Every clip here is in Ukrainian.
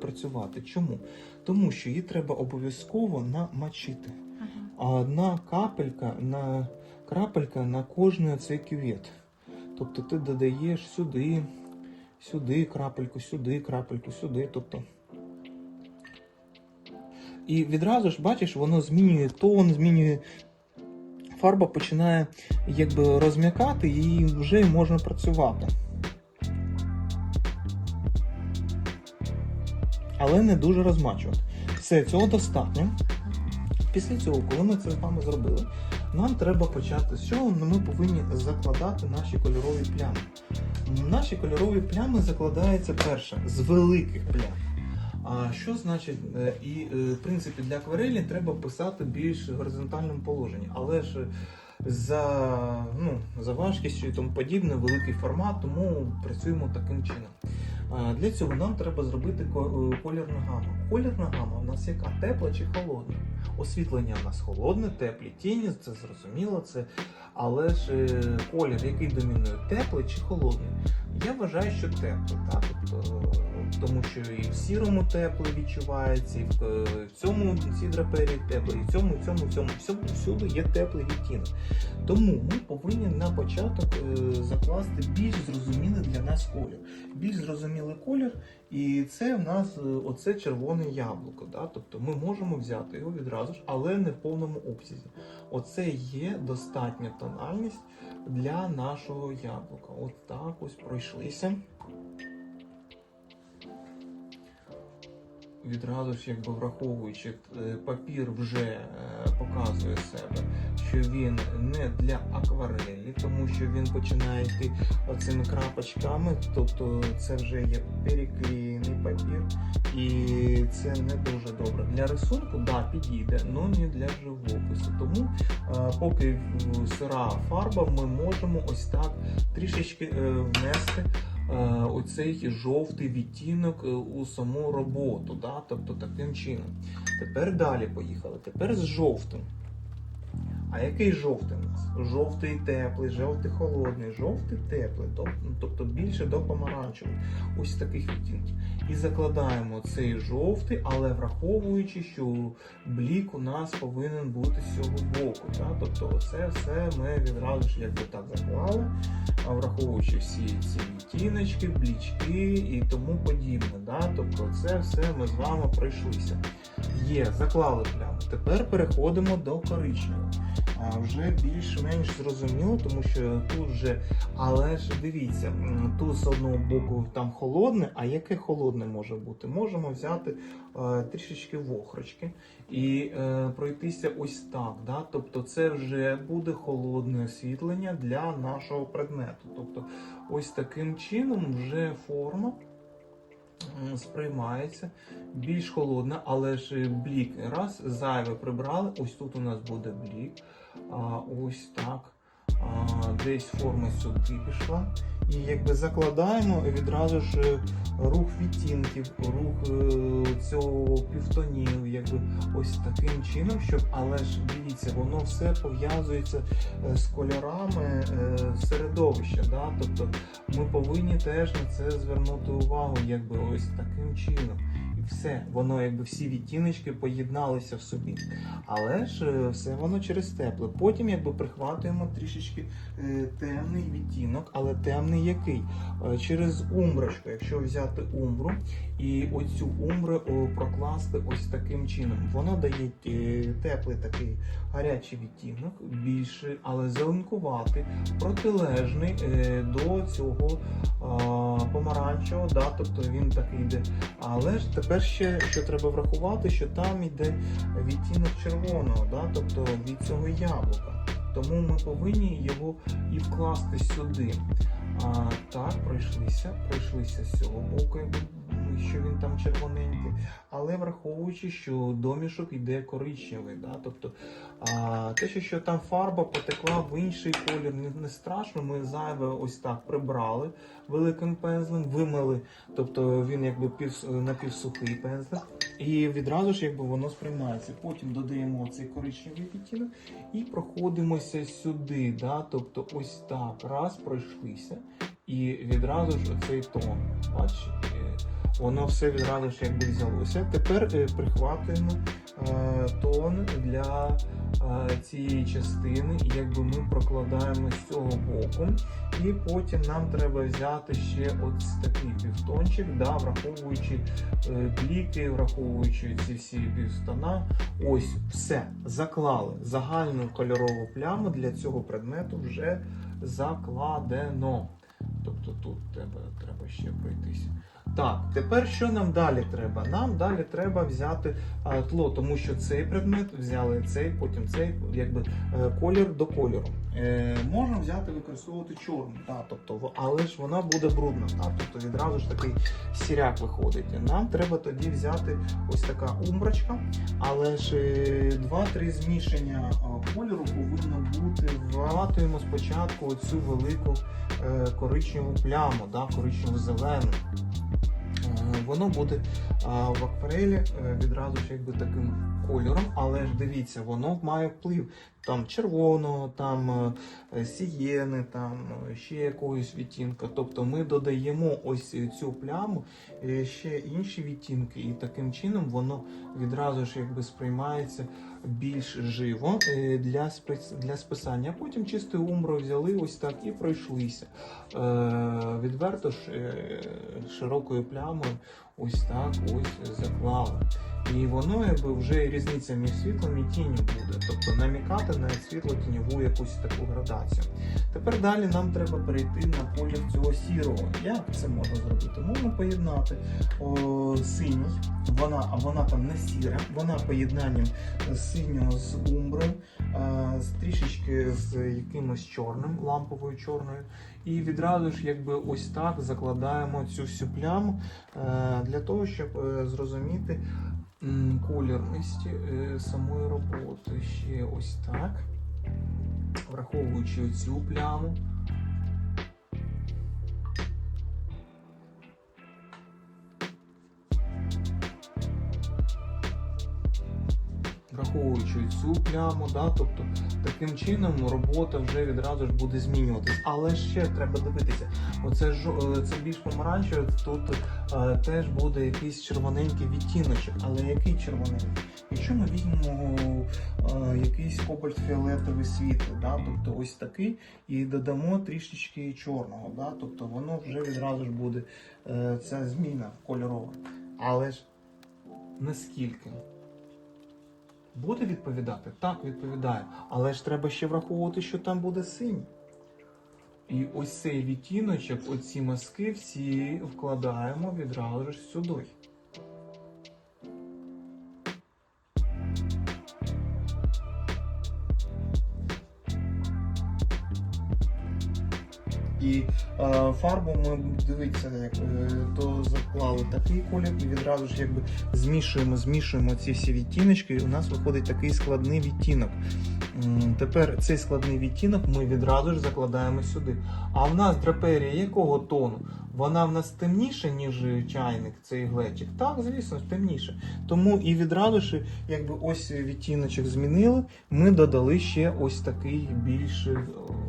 працювати. Чому? Тому що її треба обов'язково намочити. Ага. А одна капелька на крапелька на кожний цей кювет. Тобто ти додаєш сюди, сюди крапельку, сюди крапельку, сюди. Тобто. І відразу ж бачиш, воно змінює тон, змінює. Фарба починає якби розм'якати і вже можна працювати. Але не дуже розмачувати. Все, цього достатньо. Після цього, коли ми це з вами зробили, нам треба почати з чого ми повинні закладати наші кольорові плями. Наші кольорові плями закладаються перше з великих плям. А що значить, е, і е, в принципі для акварелі треба писати більш горизонтальному положенні, але ж за, ну, за важкістю і тому подібне, великий формат, тому працюємо таким чином. Для цього нам треба зробити е, колірну гаму. Колірна гама у нас яка? Тепла чи холодна? Освітлення у нас холодне, теплі тіні, це зрозуміло, це. Але ж е, колір, який домінує, теплий чи холодний? Я вважаю, що теплий, так? Тобто, тому що і в сірому теплий відчувається, і в, е, в цьому цій драперії теплий, і в цьому, в цьому, в цьому, всьому, всюди є теплий відтінок. Тому ми повинні на початок е, закласти більш зрозумілий для нас колір. Більш зрозумілий колір, і це в нас оце червоне яблуко. Да? Тобто ми можемо взяти його відразу ж, але не в повному обсязі. Оце є достатня тональність для нашого яблука. От так ось пройшлися. Відразу ж, якби враховуючи, е, папір вже е, показує себе, що він не для акварелі, тому що він починає йти оцими крапочками, тобто це вже є переклеєний папір, і це не дуже добре. Для рисунку, да, підійде, але не для живопису. Тому е, поки сира фарба, ми можемо ось так трішечки е, внести е, оцей жовтий відтінок у саму роботу. Да? Тобто таким чином. Тепер далі поїхали. Тепер з жовтим. А який жовтий у нас? Жовтий теплий, жовтий холодний, жовтий теплий, тобто більше до помаранчевого. Ось таких відтінків. І закладаємо цей жовтий, але враховуючи, що блік у нас повинен бути з цього боку. Да? Тобто це все ми відразу ж якби так заклали, враховуючи всі ці відтіночки, блічки і тому подібне. Да? Тобто це все ми з вами пройшлися. Є, заклали пляму. Тепер переходимо до коричневого. Вже більш-менш зрозуміло, тому що тут вже, але ж дивіться, тут з одного боку там холодне, а яке холодне може бути? Можемо взяти е, трішечки вохрочки і е, пройтися ось так. Да? Тобто це вже буде холодне освітлення для нашого предмету. Тобто, ось таким чином вже форма сприймається більш холодна, але ж блік раз зайве прибрали. Ось тут у нас буде блік. А, ось так. Десь форма сюди пішла. І якби закладаємо відразу ж е, рух відтінків, рух е, цього півтонів, якби ось таким чином, щоб, але ж дивіться, воно все пов'язується е, з кольорами середовища. Да? Тобто ми повинні теж на це звернути увагу, якби ось таким чином. Все, воно якби всі відтіночки поєдналися в собі. Але ж е, все воно через тепле. Потім якби прихватуємо трішечки темний відтінок, але темний який? Е, через умброчку, якщо взяти умбру і оцю умбру прокласти ось таким чином. Воно дає е, теплий такий гарячий відтінок, більший, але зеленкуватий, протилежний е, до цього помаранчевого, да, тобто він такий йде. Але ж тепер ще що треба врахувати, що там йде відтінок червоного, да, тобто від цього яблука. Тому ми повинні його і вкласти сюди. А, так, пройшлися, пройшлися з цього боку, якби, що він там червоненький. Але враховуючи, що домішок йде коричневий, да, тобто а, те, що, там фарба потекла в інший колір, не, не страшно. Ми зайве ось так прибрали великим пензлем, вимили, тобто він якби пів, напівсухий пензлик. І відразу ж якби воно сприймається. Потім додаємо цей коричневий відтінок і проходимося сюди. Да? Тобто ось так, раз пройшлися. І відразу ж оцей тон. Бач, е, воно все відразу ж якби взялося. Тепер е, прихватуємо е, тон для е, цієї частини, і якби ми прокладаємо з цього боку. І потім нам треба взяти ще ось такий півтончик, да, враховуючи бліки, враховуючи ці всі півстона. Ось все заклали. Загальну кольорову пляму для цього предмету вже закладено. Тобто тут треба, треба ще пройтися. Так, тепер що нам далі треба? Нам далі треба взяти а, тло, тому що цей предмет взяли цей, потім цей, якби е, колір до кольору. Е, можна взяти використовувати чорну, та, тобто, але ж вона буде брудна, та, тобто відразу ж такий сіряк виходить. Нам треба тоді взяти ось така умбрачка, але ж е, два-три змішання кольору повинно бути. Вгатуємо спочатку оцю велику е, коричневу пляму, да, коричневу зелену. Воно буде а, в акварелі е, відразу ж якби таким кольором, але ж дивіться, воно має вплив там червоного, там е, сієни, там е, ще якогось відтінка. Тобто ми додаємо ось цю пляму, е, ще інші відтінки, і таким чином воно відразу ж якби сприймається більш живо е, для, для списання. Потім чистою умброю взяли ось так і пройшлися. Е, відверто ж е, широкою плямою ось так ось заклали. І воно якби вже різниця між світлом і тінню буде, тобто намікати на світло-тіньову якусь таку градацію. Тепер далі нам треба перейти на колір цього сірого. Як це можна зробити? Можна поєднати о, синій, вона, а вона там не сіра, вона поєднанням синього з умброю, з трішечки з якимось чорним, ламповою чорною. І відразу ж якби ось так закладаємо цю всю пляму е, для того, щоб е, зрозуміти колірності е, самої роботи. Ще ось так. Враховуючи цю пляму. Враховуючи цю пляму, да, тобто таким чином робота вже відразу ж буде змінюватись. Але ще треба дивитися, оце жо- е, це більш помаранчеве, тут е, теж буде якийсь червоненький відтіночок. Але який червоненький? Якщо ми візьмемо е, якийсь кобальт-фіолетовий світлий, да, тобто ось такий, і додамо трішечки чорного, да, тобто воно вже відразу ж буде е, ця зміна кольорова. Але ж наскільки? Буде відповідати? Так, відповідає. Але ж треба ще враховувати, що там буде синій. І ось цей відтіночок, оці мазки всі вкладаємо відразу ж сюди. Фарбу ми дивіться, як е, то заклали такий колір, і відразу ж якби змішуємо, змішуємо ці всі відтіночки, і у нас виходить такий складний відтінок. Тепер цей складний відтінок ми відразу ж закладаємо сюди. А в нас драперія якого тону? Вона в нас темніша, ніж чайник, цей глечик. Так, звісно, темніше. Тому і відразу ж, якби ось відтіночок змінили, ми додали ще ось такий більш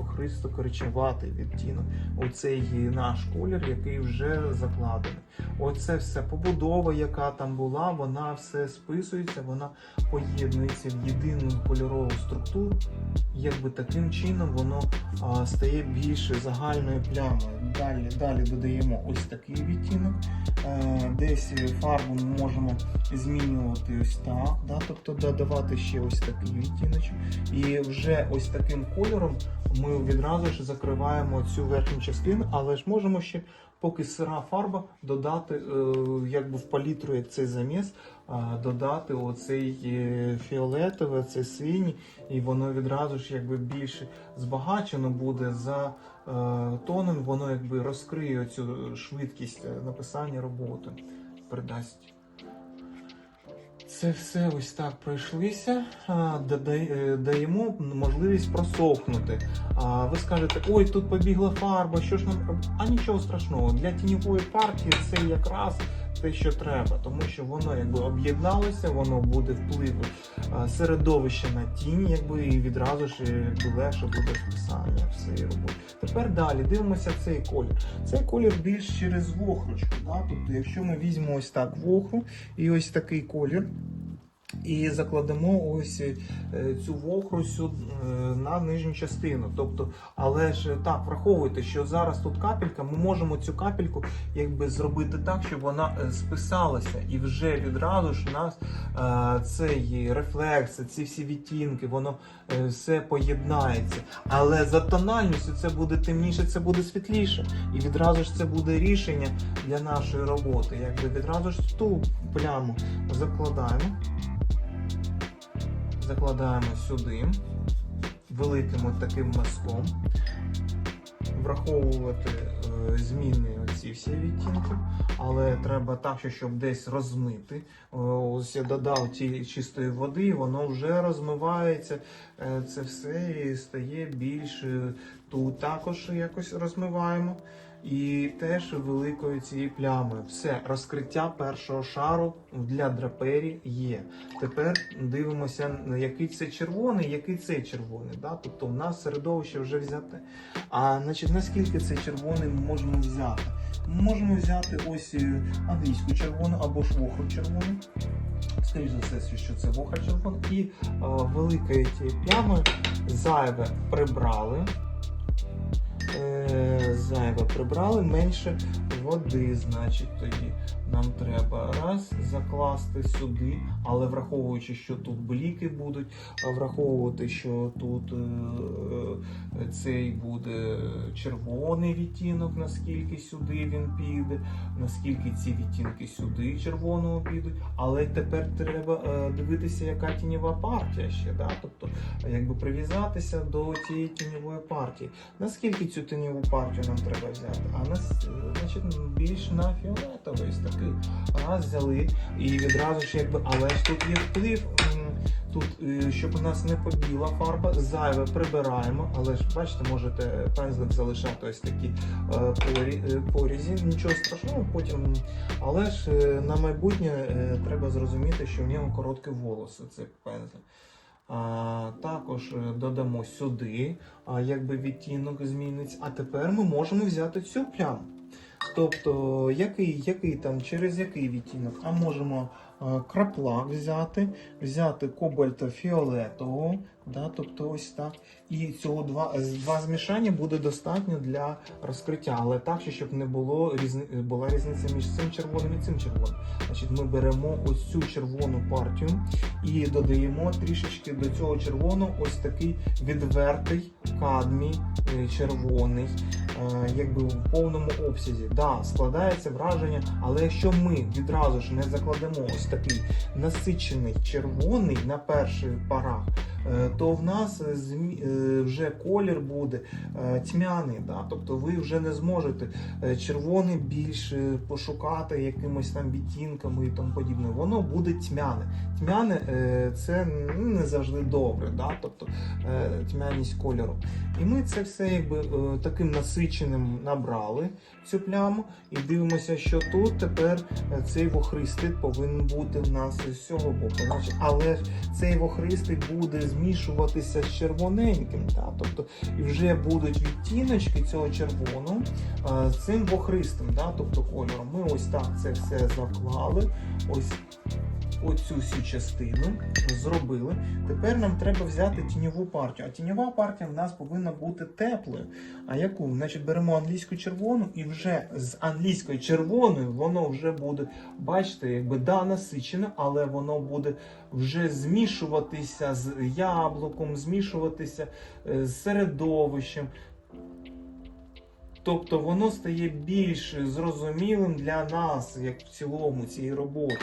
охристо-коричневатий відтінок. Оцей наш колір, який вже закладений. Оце все побудова, яка там була, вона все списується, вона поєднується в єдину кольорову структуру. Якби таким чином воно а, стає більше загальною плямою. Далі, далі додаємо ось такий відтінок. Е, десь фарбу ми можемо змінювати ось так, да? тобто додавати ще ось такий відтіночок. І вже ось таким кольором ми відразу ж закриваємо цю верхню частину, але ж можемо ще, поки сира фарба, додати, е, якби в палітру, як цей заміс, додати оцей е, фіолетовий, оцей синій, і воно відразу ж якби більше збагачено буде за е, тоном, воно якби розкриє цю швидкість е, написання роботи, придасть. Це все ось так пройшлися. е, Даємо можливість просохнути. А ви скажете, ой, тут побігла фарба, що ж нам? А нічого страшного. Для тіньової партії це якраз те, що треба, тому що воно якби об'єдналося, воно буде впливу середовище на тінь, якби і відразу ж е, якби, легше буде списання всієї роботи. Тепер далі дивимося цей колір. Цей колір більш через вохрочку. Да? Тобто, якщо ми візьмемо ось так вохру і ось такий колір. І закладемо ось е, цю вохру сюди, е, на нижню частину. Тобто, але ж так, враховуйте, що зараз тут капелька, ми можемо цю капельку якби зробити так, щоб вона е, списалася, і вже відразу ж у нас е, цей рефлекс, ці всі відтінки, воно е, все поєднається. Але за тональністю це буде темніше, це буде світліше. І відразу ж це буде рішення для нашої роботи. Якби відразу ж ту пляму закладаємо закладаємо сюди великим от таким мазком, враховувати е, зміни оці всі відтінки, але треба так, щоб десь розмити. Е, Ось я додав ті чистої води, воно вже розмивається. е, Це все і стає більш е, тут також якось розмиваємо. І теж великої цієї плями. Все, розкриття першого шару для драпері є. Тепер дивимося, який це червоний, який це червоний. Да? Тобто в нас середовище вже взяте. А значить, наскільки цей червоний ми можемо взяти? Ми можемо взяти ось е, англійську червону або ж вохру червону. Скоріше за все, що це вохра червона. І е, великої цієї плями зайве прибрали. Е, зайве прибрали, менше води, значить, тоді нам треба раз закласти сюди, але враховуючи, що тут бліки будуть, враховувати, що тут е, цей буде червоний відтінок, наскільки сюди він піде, наскільки ці відтінки сюди червоного підуть. Але тепер треба е, дивитися, яка тіньова партія ще. Да? Тобто, якби прив'язатися до цієї тіньової партії. Наскільки цю тіньову партію нам треба взяти? А нас, е, значить, більш на фіолетовий ось такий. Раз взяли і відразу ж якби, але ж тут є вплив. Тут, е, щоб у нас не побіла фарба, зайве прибираємо, але ж бачите, можете пензлик залишати ось такі е, е, порізі, нічого страшного потім. Але ж на майбутнє треба зрозуміти, що в ньому короткі волоси, це пензлик. А, також додамо сюди, якби відтінок зміниться. А тепер ми можемо взяти цю пляму. Тобто, який, який там, через який відтінок? А можемо е, краплак взяти, взяти кобальта фіолетового, да, тобто ось так. І цього два, два змішання буде достатньо для розкриття, але так, щоб не було різни, була різниця між цим червоним і цим червоним. Значить, ми беремо ось цю червону партію і додаємо трішечки до цього червоного ось такий відвертий кадмій е, червоний, е, якби в повному обсязі. Да, складається враження, але якщо ми відразу ж не закладемо ось такий насичений червоний на перших парах, е, то в нас е, е, вже колір буде е, тьмяний. Да? Тобто ви вже не зможете червоний більше пошукати якимось там відтінками і тому подібне. Воно буде тьмяне. Тьмяне це ну, не завжди добре, да? тобто тьмяність кольору. І ми це все якби таким насиченим набрали цю пляму і дивимося, що тут тепер цей вохристий повинен бути в нас з цього боку. Але цей вохристий буде змішуватися з червоненьким. Да? Тобто і вже будуть відтіночки цього червоного з цим вохристим, да? тобто кольором. Ми ось так це все заклали. Ось оцю всю частину зробили. Тепер нам треба взяти тіньову партію. А тіньова партія в нас повинна бути теплою. А яку? Значить, беремо англійську червону, і вже з англійської червоної воно вже буде, бачите, якби да, насичене, але воно буде вже змішуватися з яблуком, змішуватися е, з середовищем. Тобто воно стає більш зрозумілим для нас, як в цілому цієї роботи.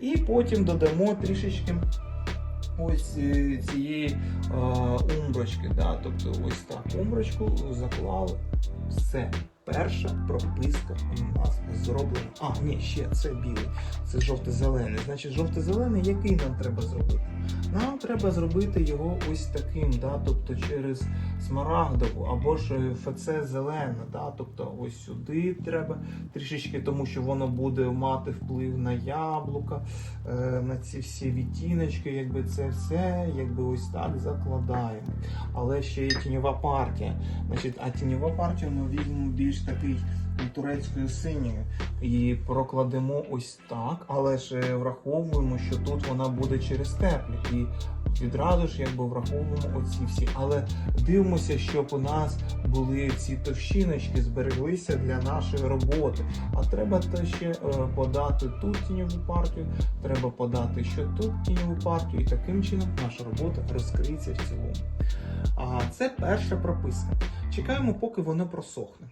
І потім додамо трішечки ось е, цієї е, умброчки. Да? Тобто ось так умброчку заклали. Все. Перша прописка у нас зроблена. А, ні, ще це білий, це жовто-зелений. Значить, жовто-зелений, який нам треба зробити? Нам треба зробити його ось таким, да, тобто через смарагдову або ж ФЦ зелене, да, тобто ось сюди треба трішечки, тому що воно буде мати вплив на яблука, е, на ці всі відтіночки, якби це все, якби ось так закладаємо. Але ще є тіньова партія. Значить, а тіньова партія ми візьмемо більш такий турецькою синьою і прокладемо ось так, але ж е, враховуємо, що тут вона буде через теплі. І відразу ж якби враховуємо оці всі. Але дивимося, щоб у нас були ці товщиночки, збереглися для нашої роботи. А треба то ще е, подати тут тіньову партію, треба подати ще тут тіньову партію, і таким чином наша робота розкриється в цілому. А це перша прописка. Чекаємо, поки воно просохне.